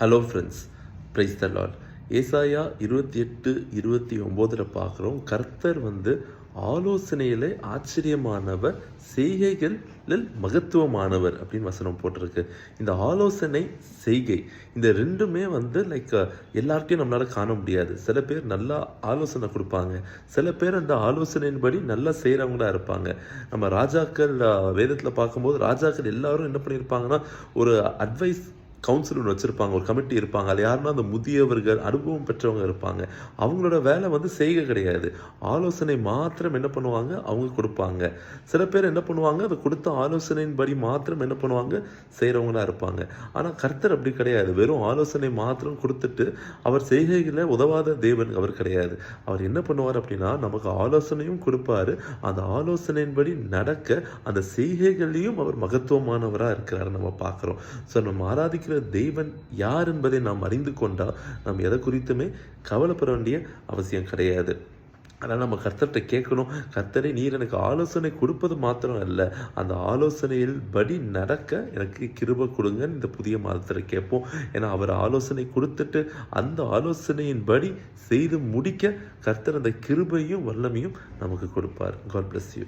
Hello friends praise த ஏசாயா இருபத்தி எட்டு இருபத்தி ஒம்போதில் பார்க்குறோம். கர்த்தர் வந்து ஆலோசனையிலே ஆச்சரியமானவர் செய்கைகளில் மகத்துவமானவர் அப்படின்னு வசனம் போட்டிருக்கு. இந்த ஆலோசனை செய்கை இந்த ரெண்டுமே வந்து லைக் எல்லார்ட்டையும் நம்மளால் காண முடியாது. சில பேர் நல்லா ஆலோசனை கொடுப்பாங்க. சில பேர் அந்த ஆலோசனையின்படி நல்லா செய்கிறவங்களா இருப்பாங்க. நம்ம ராஜாக்கள் வேதத்தில் பார்க்கும்போது ராஜாக்கள் எல்லாரும் என்ன பண்ணியிருப்பாங்கன்னா ஒரு அட்வைஸ் கவுன்சில் ஒன்று வச்சுருப்பாங்க ஒரு கமிட்டி இருப்பாங்க அது யாருன்னா அந்த முதியவர்கள் அனுபவம் பெற்றவங்க இருப்பாங்க. அவங்களோட வேலை வந்து செய்கை கிடையாது. ஆலோசனை மாத்திரம் என்ன பண்ணுவாங்க? அவங்க கொடுப்பாங்க. சில பேர் என்ன பண்ணுவாங்க? அதை கொடுத்த ஆலோசனையின்படி மாத்திரம் என்ன பண்ணுவாங்க? செய்கிறவங்களாக இருப்பாங்க. ஆனால் கர்த்தர் அப்படி கிடையாது. வெறும் ஆலோசனை மாத்திரம் கொடுத்துட்டு அவர் செய்கைகளை உதவாத தேவன் அவர் கிடையாது. அவர் என்ன பண்ணுவார் அப்படின்னா நமக்கு ஆலோசனையும் கொடுப்பாரு. அந்த ஆலோசனையின்படி நடக்க அந்த செய்கைகளையும் அவர் மகத்துவமானவராக இருக்கிறார் நம்ம பார்க்குறோம். ஸோ நம்ம ஆராதிக்கிற தெய்வன் யார் என்பதை நாம் அறிந்து கொண்டால் நாம் எதை குறித்துமே கவலைப்பட வேண்டிய அவசியம் கிடையாது. ஆனால் நம்ம கர்த்தர்கிட்ட கேட்கணும் கர்த்தரை நீர் எனக்கு ஆலோசனை கொடுப்பது மாத்திரம் அல்ல. அந்த ஆலோசனையில் படி நடக்க எனக்கு கிருப கொடுங்கன்னு இந்த புதிய மாதத்தில் கேட்போம். ஏன்னா அவர் ஆலோசனை கொடுத்துட்டு அந்த ஆலோசனையின்படி செய்து முடிக்க கர்த்தர் அந்த கிருபையும் வல்லமையும் நமக்கு கொடுப்பார். God bless you